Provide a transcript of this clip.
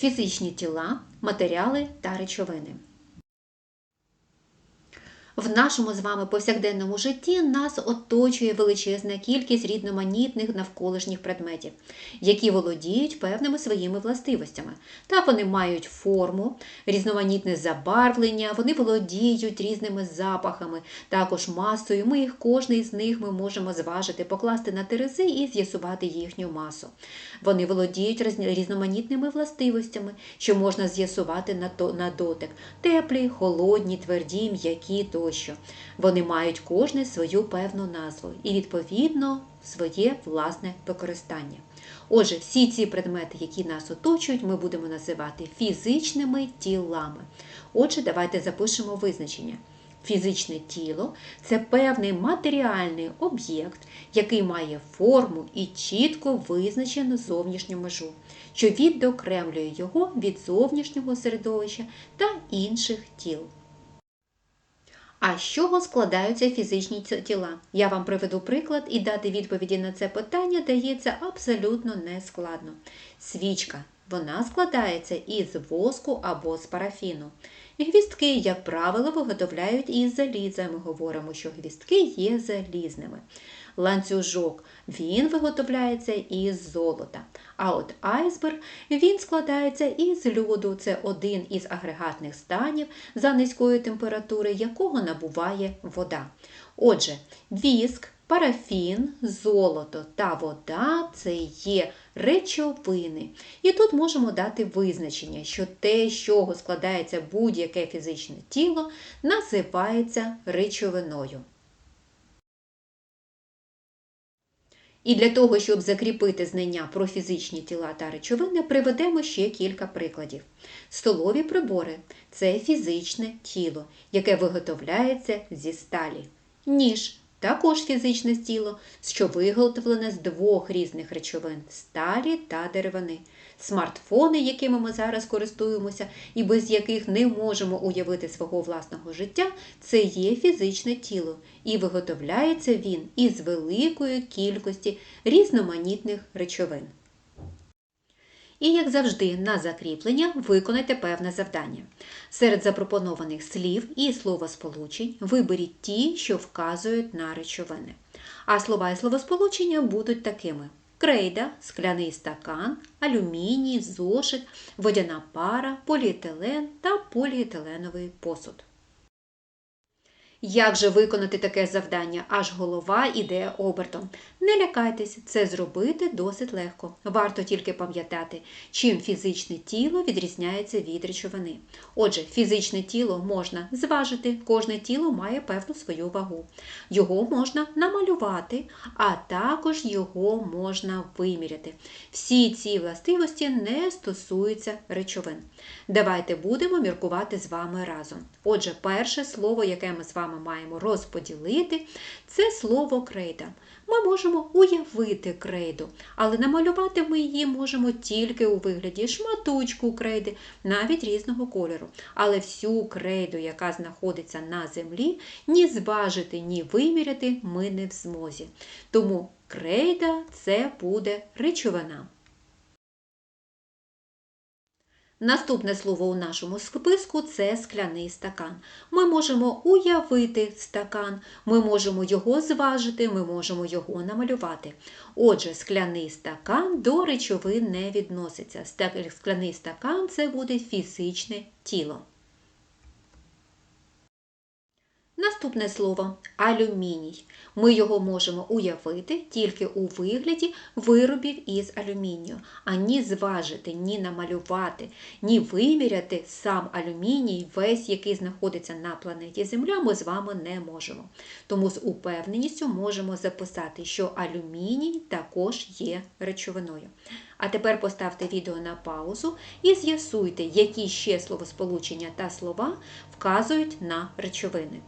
Фізичні тіла, матеріали та речовини. В нашому з вами повсякденному житті нас оточує величезна кількість різноманітних навколишніх предметів, які володіють певними своїми властивостями. Так вони мають форму, різноманітне забарвлення, вони володіють різними запахами, також масою. Ми їх кожний з них ми можемо зважити, покласти на терези і з'ясувати їхню масу. Вони володіють різноманітними властивостями, що можна з'ясувати на, дотик: теплі, холодні, тверді, м'які тощо. Вони мають кожне свою певну назву і, відповідно, своє власне використання. Отже, всі ці предмети, які нас оточують, ми будемо називати фізичними тілами. Отже, давайте запишемо визначення. Фізичне тіло це певний матеріальний об'єкт, який має форму і чітко визначену зовнішню межу, що відокремлює його від зовнішнього середовища та інших тіл. А з чого складаються фізичні тіла? Я вам приведу приклад і дати відповіді на це питання дається абсолютно нескладно. Свічка. Вона складається із воску або з парафіну. Гвістки, як правило, виготовляють із заліза. Ми говоримо, що гвістки є залізними. Ланцюжок він виготовляється із золота. А от айсберг він складається із льоду. Це один із агрегатних станів, за низької температури якого набуває вода. Отже, віск, парафін, золото та вода це є речовини. І тут можемо дати визначення, що те, з чого складається будь-яке фізичне тіло, називається речовиною. І для того, щоб закріпити знання про фізичні тіла та речовини, приведемо ще кілька прикладів. Столові прибори це фізичне тіло, яке виготовляється зі сталі. Ніж також фізичне тіло, що виготовлене з двох різних речовин сталі та деревини. Смартфони, якими ми зараз користуємося, і без яких не можемо уявити свого власного життя, це є фізичне тіло, і виготовляється він із великої кількості різноманітних речовин. І, як завжди, на закріплення виконайте певне завдання. Серед запропонованих слів і словосполучень виберіть ті, що вказують на речовини. А слова і словосполучення будуть такими: крейда, скляний стакан, алюміній, зошит, водяна пара, поліетилен та поліетиленовий посуд. Як же виконати таке завдання, аж голова іде обертом? Не лякайтесь, це зробити досить легко. Варто тільки пам'ятати, чим фізичне тіло відрізняється від речовини. Отже, фізичне тіло можна зважити, кожне тіло має певну свою вагу. Його можна намалювати, а також його можна виміряти. Всі ці властивості не стосуються речовин. Давайте будемо міркувати з вами разом. Отже, перше слово, яке ми з вами маємо розподілити, це слово крейда. Ми можемо уявити крейду, але намалювати ми її можемо тільки у вигляді шматочку крейди, навіть різного кольору. Але всю крейду, яка знаходиться на землі, ні зважити, ні виміряти ми не в змозі. Тому крейда це буде речовина. Наступне слово у нашому списку це скляний стакан. Ми можемо уявити стакан, ми можемо його зважити, ми можемо його намалювати. Отже, скляний стакан до речовин не відноситься. Скляний стакан це буде фізичне тіло. Наступне слово алюміній. Ми його можемо уявити тільки у вигляді виробів із алюмінію, а ні зважити, ні намалювати, ні виміряти сам алюміній, весь який знаходиться на планеті Земля, ми з вами не можемо. Тому з упевненістю можемо записати, що алюміній також є речовиною. А тепер поставте відео на паузу і з'ясуйте, які ще словосполучення та слова вказують на речовини.